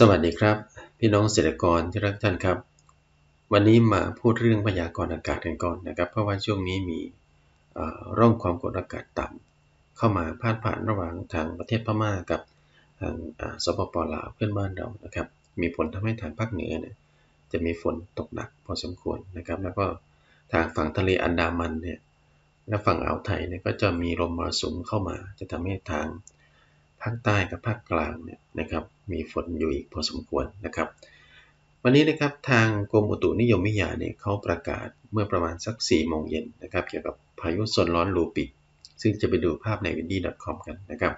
สวัสดีครับ พี่น้องเกษตรกรที่รักท่านครับ วันนี้มาพูดเรื่องพยากรณ์อากาศกันก่อนนะครับ เพราะว่าช่วงนี้มีร่องความกดอากาศต่ำเข้ามาพาดผ่านระหว่างทางประเทศพม่ากับทางสปปลาวเพื่อนบ้านเรานะครับ มีผลทำให้ทางภาคเหนือเนี่ยจะมีฝนตกหนักพอสมควรนะครับ แล้วก็ทางฝั่งทะเลอันดามันเนี่ยและฝั่งอ่าวไทยเนี่ยก็จะมีลมมรสุมเข้ามา จะทำให้ทาง ภาคใต้กับภาคกลางเนี่ยนะครับมีฝนอยู่อีกพอสมควรนะครับ วันนี้นะครับทางกรมอุตุนิยมวิทยาเนี่ยเขาประกาศเมื่อประมาณสัก4โมงเย็นนะครับเกี่ยวกับพายุโซนร้อนลูปิดซึ่งจะไปดูภาพใน w i n d y c o m กันนะครับ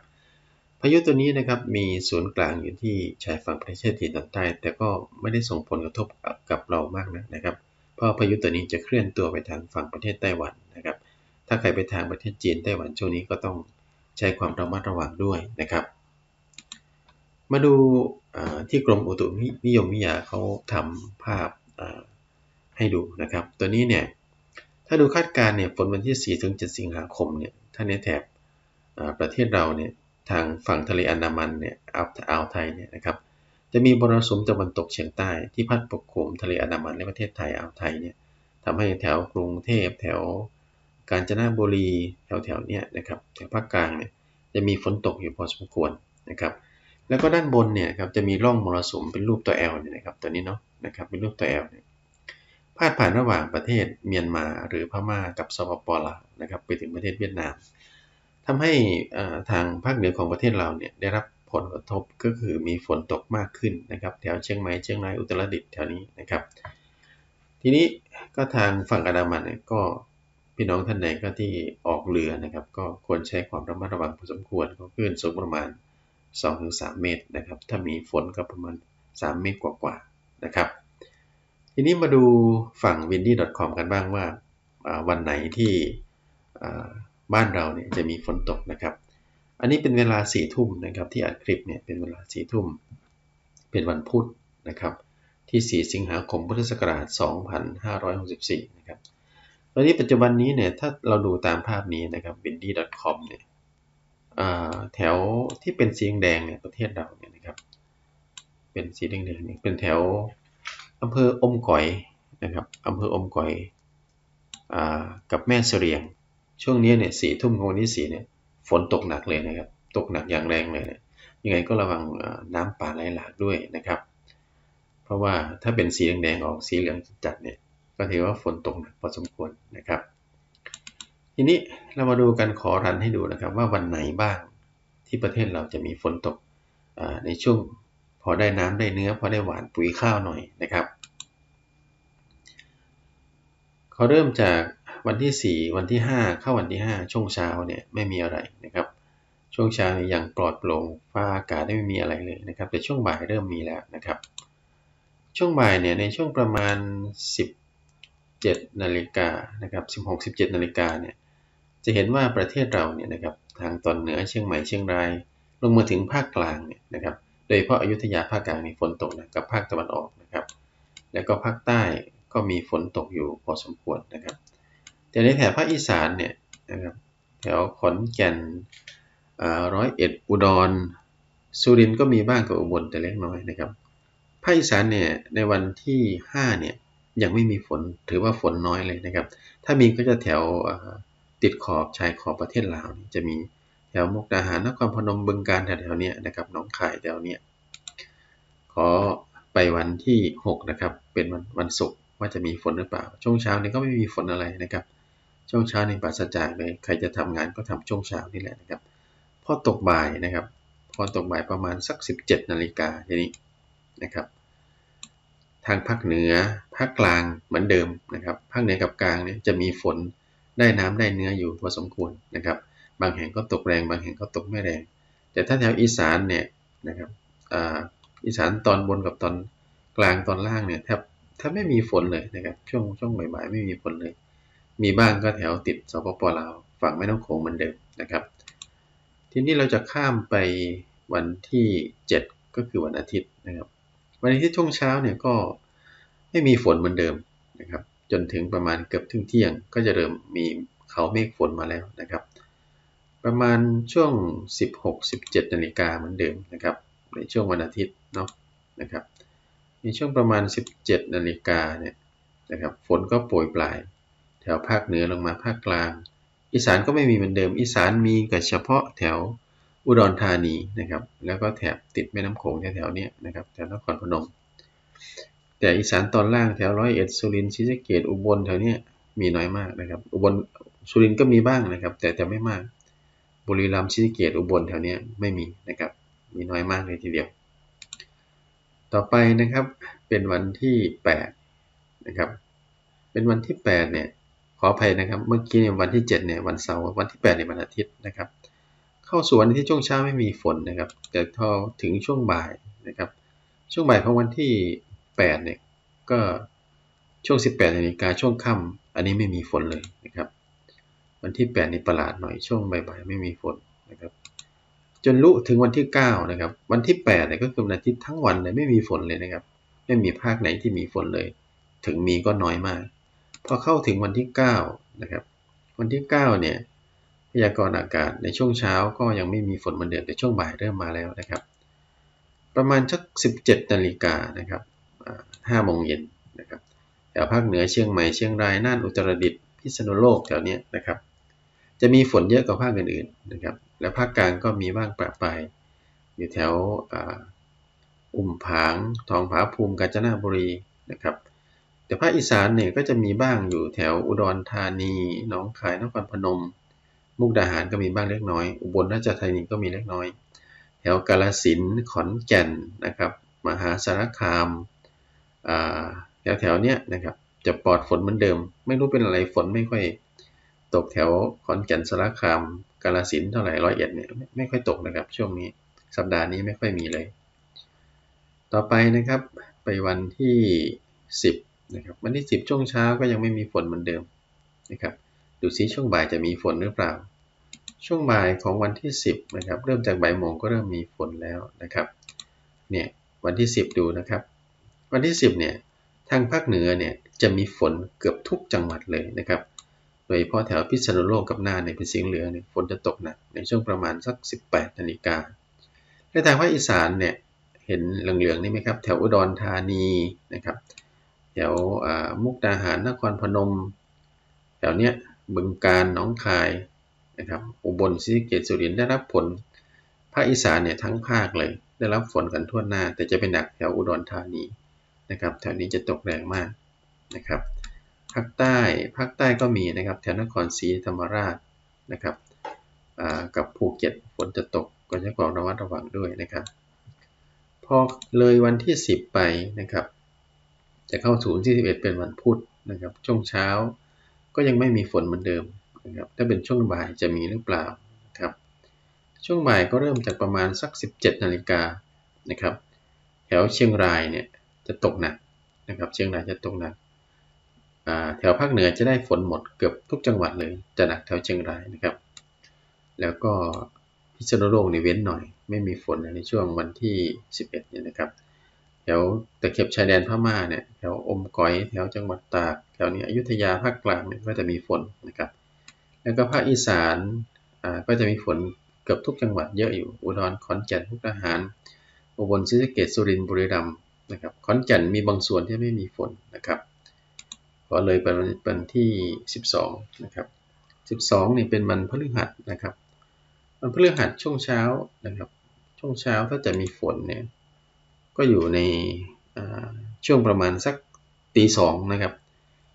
พายุตัวนี้นะครับมีศูนย์กลางอยู่ที่ชายฝั่งประเทศจีนตอนใต้ แต่ก็ไม่ได้ส่งผลกระทบกับเรามากนะนะครับ เพราะพายุตัวนี้จะเคลื่อนตัวไปทางฝั่งประเทศไต้หวันนะครับ ถ้าใครไปทางประเทศจีนไต้หวันช่วงนี้ก็ต้อง ใช้ความระมัดระวังด้วยนะครับ มาดูที่กรมอุตุนิยมวิทยาเขาทำภาพให้ดูนะครับ ตัวนี้เนี่ยถ้าดูคาดการณ์เนี่ยฝนวันที่ 4 ถึง 7 สิงหาคมเนี่ยถ้าในแถบประเทศเราเนี่ยทางฝั่งทะเลอันดามันเนี่ยอ่าวไทยเนี่ยนะครับจะมีบรสุมตะวันตกเฉียงใต้ที่พัดปกคลุมทะเลอันดามันและประเทศไทยอ่าวไทยเนี่ยทำให้แถวกรุงเทพแถว กาญจนบุรีแถวแถวเนี้ยนะครับแถวภาคกลางเนี่ยจะมีฝนตกอยู่พอสมควรนะครับ แล้วก็ด้านบนเนี่ยครับจะมีร่องมรสุมเป็นรูปตัว L เนี่ยนะครับตัวนี้เนาะนะครับเป็นรูปตัว L เนี่ยพาดผ่านระหว่างประเทศเมียนมาหรือพม่ากับสปปลาวนะครับไปถึงประเทศเวียดนามทำให้ทางภาคเหนือของประเทศเราเนี่ยได้รับผลกระทบก็คือมีฝนตกมากขึ้นนะครับแถวเชียงใหม่เชียงรายอุตรดิตถ์แถวนี้นะครับ ทีนี้ก็ทางฝั่งอันดามันเนี่ยก็ พี่น้องท่านไหนก็ที่ออกเรือนะครับ ก็ควรใช้ความระมัดระวังพอสมควรก็คลื่นสูงประมาณ 2-3 เมตรนะครับ ถ้ามีฝนก็ประมาณ 3 เมตรกว่าๆนะครับ ทีนี้มาดูฝั่ง windy.com กันบ้างว่าวันไหนที่บ้านเราเนี่ยจะมีฝนตกนะครับ อันนี้เป็นเวลา4ี่ทุ่มนะครับที่อัดคลิปเนี่ยเป็นเวลา4ี่ทุ่มเป็นวันพุธนะครับที่ 4 สิงหาคมพุทธศักราช 2564 นะครับ อนนี้ปัจจุบันนี้เนี่ยถ้าเราดูตามภาพนี้นะครับ windy.com เนี่ยแถวที่เป็นสีแดงเนี่ยประเทศเราเนี่ยนะครับ เป็นสีแดงๆเนี่ยเป็นแถวอำเภออมก๋อยนะครับอำเภออมก๋อยกับแม่เสรียง ช่วงนี้เนี่ยสี่ทุ่มของวันที่สี่เนี่ยฝนตกหนักเลยนะครับ ตกหนักอย่างแรงเลยนะยังไงก็ระวังน้ำป่าไหลหลากด้วยนะครับ เพราะว่าถ้าเป็นสีแดงๆออกสีเหลืองจัดเนี่ย ก็ถือว่าฝนตกพอสมควรนะครับ ทีนี้เรามาดูกันขอรันให้ดูนะครับ ว่าวันไหนบ้างที่ประเทศเราจะมีฝนตกในช่วงพอได้น้ำได้เนื้อพอได้หวานปุ๋ยข้าวหน่อยนะครับเขาเริ่มจากวันที่ 4 วันที่ 5 เข้าวันที่ 5 ช่วงเช้าเนี่ยไม่มีอะไรนะครับ ช่วงเช้ายังปลอดโปร่งฟ้าอากาศไม่มีอะไรเลยนะครับ แต่ช่วงบ่ายเริ่มมีแล้วนะครับ ช่วงบ่ายเนี่ยในช่วงประมาณ 17นาฬิกานะครับ16-17นาฬิกาเนี่ยจะเห็นว่าประเทศเราเนี่ยนะครับทางตอนเหนือเชียงใหม่เชียงราย ลงมาถึงภาคกลางเนี่ยนะครับโดยเฉพาะอยุธยาภาคกลางมีฝนตกนะกับภาคตะวันออกนะครับ แล้วก็ภาคใต้ก็มีฝนตกอยู่พอสมควรนะครับ แต่ในแถบภาคอีสานเนี่ยนะครับแถวขอนแก่นร้อยเอ็ดอุดรสุรินทร์ก็มีบ้างกับอุบลแต่เล็กน้อยนะครับภาคอีสานเนี่ยในวันที่5เนี่ย ยังไม่มีฝน ถือว่าฝนน้อยเลยนะครับ ถ้ามีก็จะแถวติดขอบชายขอบประเทศลาวจะมีแถวมุกดาหารนครพนมบึงการแถวๆนี้นะครับหนองข่ายแถวเนี้ยขอไปวันที่6นะครับเป็นวันวันศุกร์ว่าจะมีฝนหรือเปล่า ช่วงเช้านี้ก็ไม่มีฝนอะไรนะครับ ช่วงเช้าในปราศจากเลยใครจะทำงานก็ทำช่วงเช้านี่แหละนะครับ พอตกบ่ายนะครับ พอตกบ่ายประมาณสัก 17นาฬิกาทีนี้นะครับ ทางภาคเหนือภาคกลางเหมือนเดิมนะครับภาคเหนือกับกลางเนี่ยจะมีฝนได้น้ำได้เนื้ออยู่พอสมควรนะครับ บางแห่งก็ตกแรง บางแห่งก็ตกไม่แรง แต่ถ้าแถวอีสานเนี่ยนะครับอีสานตอนบนกับตอนกลางตอนล่างเนี่ยแทบแทบไม่มีฝนเลยนะครับช่วงช่วงบ่ายๆไม่มีฝนเลย มีบ้างก็แถวติดสปปลาวฝั่งแม่น้ำโขงเหมือนเดิมนะครับ ทีนี้เราจะข้ามไปวันที่ 7 ก็คือวันอาทิตย์นะครับ วันอาทิตย์ช่วงเช้าเนี่ยก็ไม่มีฝนเหมือนเดิมนะครับ จนถึงประมาณเกือบถึงเที่ยง ก็จะเริ่มมีเขาเมฆฝนมาแล้วนะครับ ประมาณช่วง 16-17นาฬิกาเหมือนเดิมนะครับ ในช่วงวันอาทิตย์เนาะนะครับ ในช่วงประมาณ 17นาฬิกาเนี่ยนะครับ ฝนก็โปรยปลาย แถวภาคเหนือลงมาภาคกลาง อีสานก็ไม่มีเหมือนเดิม อีสานมีแต่เฉพาะแถว อุดรธานีนะครับ แล้วก็แถบติดแม่น้ำโขงแถวๆนี้นะครับแถวนครพนม แต่อีสานตอนล่างแถวร้อยเอ็ดสุรินทร์ศรีสเกดอุบลแถวนี้มีน้อยมากนะครับ อุบลสุรินทร์ก็มีบ้างนะครับ แต่แต่ไม่มาก บุรีรัมย์ศรีสเกดอุบลแถวนี้ไม่มีนะครับ มีน้อยมากเลยทีเดียว ต่อไปนะครับเป็นวันที่8นะครับเป็นวันที่8เนี่ยขออภัยนะครับ เมื่อกี้เนี่ยวันที่ 7 เนี่ยวันเสาร์วันที่8เนี่ยวันอาทิตย์นะครับ เข้าสู่วันที่ช่วงเช้าไม่มีฝนนะครับแต่พอถึงช่วงบ่ายนะครับ ช่วงบ่ายของวันที่8เนี่ยก็ช่วง 18นาฬิกาช่วงค่ำอันนี้ไม่มีฝนเลยนะครับ วันที่8นี่ประหลาดหน่อยช่วงบ่ายๆไม่มีฝนนะครับ จนลุถึงวันที่9นะครับ วันที่8เนี่ยก็คือวันอาทิตย์ทั้งวันเลยไม่มีฝนเลยนะครับ ไม่มีภาคไหนที่มีฝนเลย ถึงมีก็น้อยมากพอเข้าถึงวันที่9นะครับ วันที่9เนี่ย พยากรณ์อากาศในช่วงเช้าก็ยังไม่มีฝนเหมือนเดิมแต่ช่วงบ่ายเริ่มมาแล้วนะครับ ประมาณสัก 17นาฬิกานะครับ5โมงเย็นนะครับแถวภาคเหนือเชียงใหม่เชียงรายน่านอุตรดิตถ์พิษณุโลกแถวนี้นะครับ จะมีฝนเยอะกว่าภาคอื่นๆนะครับ และภาคกลางก็มีบ้างประปรายอยู่แถวอุ่มผางทองผาภูมิกาญจนบุรีนะครับแต่ภาคอีสานเนี่ยก็จะมีบ้างอยู่แถวอุดรธานีหนองคายนครพนม มุกดาหารก็มีบ้างเล็กน้อย อุบลราชธานีก็มีเล็กน้อย แถวกาลสินขอนแก่นนะครับ มหาสารคามแถวแถวเนี้ยนะครับ จะปลอดฝนเหมือนเดิม ไม่รู้เป็นอะไรฝนไม่ค่อย ตกแถวขอนแก่นสารคาม กาลสินเท่าไหร่ร้อยเอ็ดเนี่ยไม่ค่อยตกนะครับ ช่วงนี้สัปดาห์นี้ไม่ค่อยมีเลย ต่อไปนะครับไปวันที่ 10นะครับวันที่ 10 ช่วงเช้าก็ยังไม่มีฝนเหมือนเดิมนะครับ ดูซิช่วงบ่ายจะมีฝนหรือเปล่า ช่วงบ่ายของวันที่ 10นะครับเริ่มจากบ่ายโมงก็เริ่มมีฝนแล้วนะครับเนี่ยวันที่ 10 ดูนะครับ วันที่ 10เนี่ยทางภาคเหนือเนี่ยจะมีฝนเกือบทุกจังหวัดเลยนะครับโดยเฉพาะแถวพิษณุโลกกับน่านในเป็นสีเหลืองเนี่ยฝนจะตกหนักในช่วงประมาณสัก 18นาฬิกาในทางภาคอีสานเนี่ยเห็นเหลืองๆนี่ไหมครับแถวอุดรธานีนะครับแถวมุกดาหารนครพนมแถวเนี้ย บึงการหนองคายนะครับอุบลศรีสะเกษสุรินทร์ได้รับผลภาคอีสานเนี่ยทั้งภาคเลย ได้รับฝนกันทั่วหน้า แต่จะเป็นหนักแถวอุดรธานีนะครับแถวนี้จะตกแรงมากนะครับภาคใต้ภาคใต้ก็มีนะครับแถวนครศรีธรรมราชนะครับกับภูเก็ตฝนจะตกก็จะความระมัดระวังด้วยนะครับพอเลยวันที่ 10 ไปนะครับ จะเข้าศูนย์ที่11เป็นวันพุธนะครับช่วงเช้า ก็ยังไม่มีฝนเหมือนเดิมนะครับถ้าเป็นช่วงบ่ายจะมีหรือเปล่าครับช่วงบ่ายก็เริ่มจากประมาณสัก 17นาฬิกานะครับแถวเชียงรายเนี่ยจะตกหนักนะครับเชียงรายจะตกหนักแถวภาคเหนือจะได้ฝนหมดเกือบทุกจังหวัดเลยจะหนักแถวเชียงรายนะครับ แล้วก็พิษณุโลกในเว้นหน่อย ไม่มีฝนในช่วงวันที่ 11เนี่ยนะครับ ถวตะเข็บชายแดนพม่าเนี่ยแถวอมก๋อยแถวจังหวัดตากแถวนี้อยุธยาภาคกลางเนี่ยก็จะมีฝนนะครับแล้วก็ภาคอีสานก็จะมีฝนเกือบทุกจังหวัดเยอะอยู่อุดรขอนแก่นมุกดาหาร อุบลศรีสะเกษสุรินทร์บุรีรัมย์นะครับขอนแก่นมีบางส่วนที่ไม่มีฝนนะครับก็เลยเป็นวันที่ 12นะครับ12นี่เป็นวันพฤหัสนะครับวันพฤหัสช่วงเช้านะครับช่วงเช้าถ้าจะมีฝนเนี่ย ก็อยู่ในช่วงประมาณสักตีสองนะครับ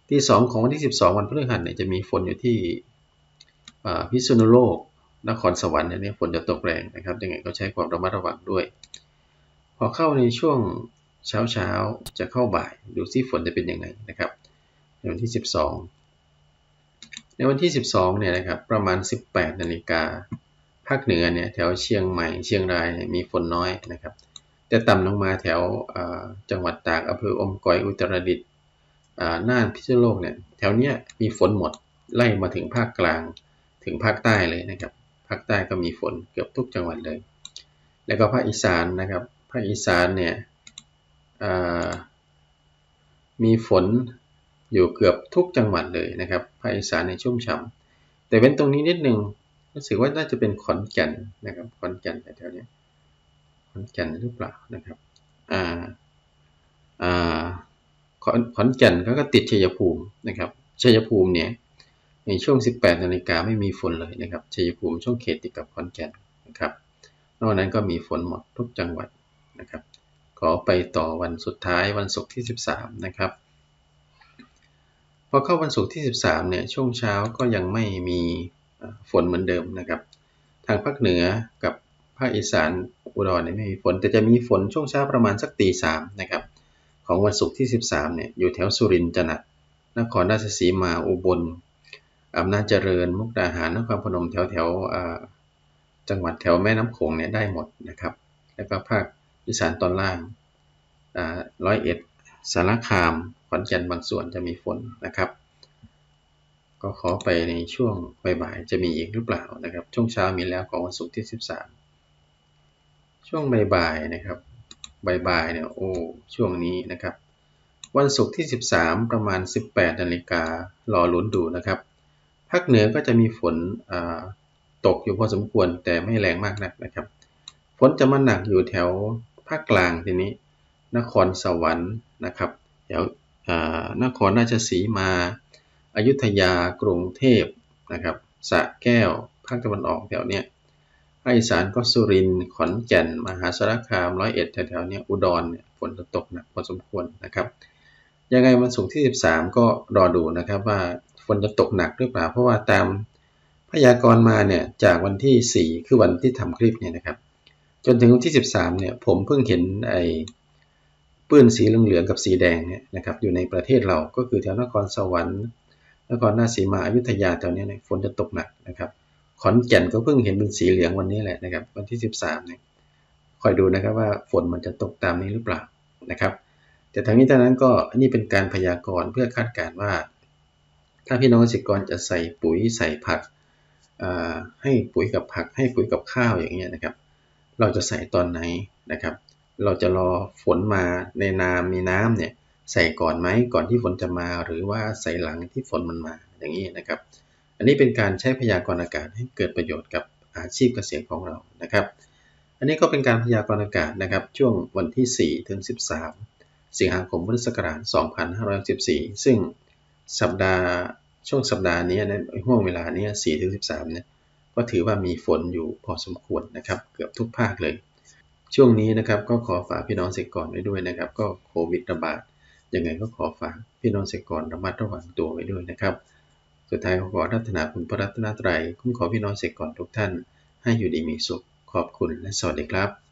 ตีสองของวันที่ 12 วันพฤหัสเนี่ยจะมีฝนอยู่ที่พิษณุโลกนครสวรรค์เนี่ยฝนจะตกแรงนะครับยังไงก็ใช้ความระมัดระวังด้วย พอเข้าในช่วงเช้าเช้าจะเข้าบ่ายดูซิฝนจะเป็นยังไงนะครับในวันที่ 12 ในวันที่ 12เนี่ยนะครับประมาณ 18นาฬิกาภาคเหนือเนี่ยแถวเชียงใหม่เชียงรายเนี่ยมีฝนน้อยนะครับ แต่ต่ำลงมาแถวจังหวัดตากอำเภออมก๋อยอุตรดิตถ์น่านพิษณุโลกเนี่ยแถวเนี้ยมีฝนหมดไล่มาถึงภาคกลางถึงภาคใต้เลยนะครับภาคใต้ก็มีฝนเกือบทุกจังหวัดเลย แล้วก็ภาคอีสานนะครับภาคอีสานเนี่ยมีฝนอยู่เกือบทุกจังหวัดเลยนะครับภาคอีสานในชุ่มฉ่ำแต่เว้นตรงนี้นิดนึงรู้สึกว่าน่าจะเป็นขอนแก่นนะครับขอนแก่นแถวๆนี้ อนแก่นหรือเปล่านะครับอ่าอ่าขอนแก่นเขาก็ติดชัยภูมินะครับชัยภูมิเนี่ยในช่วง 18 นาฬิกาไม่มีฝนเลยนะครับชัยภูมิช่วงเขตติดกับขอนแก่นนะครับ นอกนั้นก็มีฝนหมดทุกจังหวัดนะครับ ขอไปต่อวันสุดท้ายวันศุกร์ที่ 13 นะครับ พอเข้าวันศุกร์ที่ 13 เนี่ยช่วงเช้าก็ยังไม่มีฝนเหมือนเดิมนะครับ ทางภาคเหนือกับ ภาคอีสานอุดรเนี่ยไม่มีฝน แต่จะมีฝนช่วงเช้าประมาณสักตีสามนะครับ ของวันศุกร์ที่ 13เนี่ยอยู่แถวสุรินทร์จะหนักนครราชสีมาอุบลอำนาจเจริญ มุกดาหารนครพนมแถวแถวจังหวัดแถวแม่น้ำโขงเนี่ยได้หมดนะครับ แล้วก็ภาคอีสานตอนล่างร้อยเอ็ดสารคามขอนแก่นบางส่วนจะมีฝนนะครับ ก็ขอไปในช่วงบ่ายๆจะมีอีกหรือเปล่านะครับ ช่วงเช้ามีแล้วของวันศุกร์ที่ 13 ช่วงบ่ายๆนะครับบ่ายๆเนี่ยโอ้ช่วงนี้นะครับ วันศุกร์ที่ 13 ประมาณ 18นาฬิการอลุ้นดูนะครับภาคเหนือก็จะมีฝนตกอยู่พอสมควรแต่ไม่แรงมากนักนะครับ ฝนจะมาหนักอยู่แถวภาคกลางทีนี้ นครสวรรค์นะครับแถวนครราชสีมาอายุทยากรุงเทพนะครับสระแก้วภาคตะวันออกแถวเนี้ย ภาคอีสานก็สุรินทร์ขอนแก่น มหาสารคามร้อยเอ็ดแถวๆนี้อุดรเนี่ยฝนจะตกหนักพอสมควรนะครับ ยังไงวันศุกร์ที่ 13 ก็รอดูนะครับว่าฝนจะตกหนักหรือเปล่า เพราะว่าตามพยากรณ์มาเนี่ยจากวันที่ 4 คือวันที่ทำคลิปเนี่ยนะครับ จนถึงวันที่ 13 เนี่ยผมเพิ่งเห็นไอ้ปื้นสีเหลืองๆกับสีแดงเนี่ยนะครับอยู่ในประเทศเราก็คือแถวนครสวรรค์นครราชสีมาอยุธยาแถวนี้เนี่ยฝนจะตกหนักนะครับ ขอนแก่นก็เพิ่งเห็นเป็นสีเหลืองวันนี้แหละนะครับ วันที่ 13เนี่ยคอยดูนะครับว่าฝนมันจะตกตามนี้หรือเปล่านะครับ แต่ทั้งนี้ทั้งนั้นก็นนี้เป็นการพยากรณ์เพื่อคาดการณ์ว่า ถ้าพี่น้องเกษตรกรจะใส่ปุ๋ยใส่ผักให้ปุ๋ยกับผัก ให้ปุ๋ยกับข้าวอย่างเงี้ยนะครับ เราจะใส่ตอนไหนนะครับ เราจะรอฝนมาในนามีน้ำเนี่ยใส่ก่อนไหมก่อนที่ฝนจะมาหรือว่าใส่หลังที่ฝนมันมาอย่างนี้นะครับ อันนี้เป็นการใช้พยากรณ์อากาศให้เกิดประโยชน์กับอาชีพเกษตรของเรานะครับ อันนี้ก็เป็นการพยากรณ์อากาศนะครับช่วงวันที่ 4 ถึง 13 สิงหาคมพุทธศักราช 2514 ซึ่งสัปดาห์ช่วงสัปดาห์นี้ในห่วงเวลานี้4ถึง 13 เนี่ยก็ถือว่ามีฝนอยู่พอสมควรนะครับ เกือบทุกภาคเลย ช่วงนี้นะครับก็ขอฝากพี่น้องเกษตรกรไว้ด้วยนะครับ ก็โควิดระบาดยังไงก็ขอฝากพี่น้องเกษตรกรระมัดระวังตัวไว้ด้วยนะครับ สุดท้ายขอรัตนาคุณพระรัตนตรัย คุ้มขอพี่น้องเสกก่อนทุกท่าน ให้อยู่ดีมีสุข ขอบคุณและสวัสดีครับ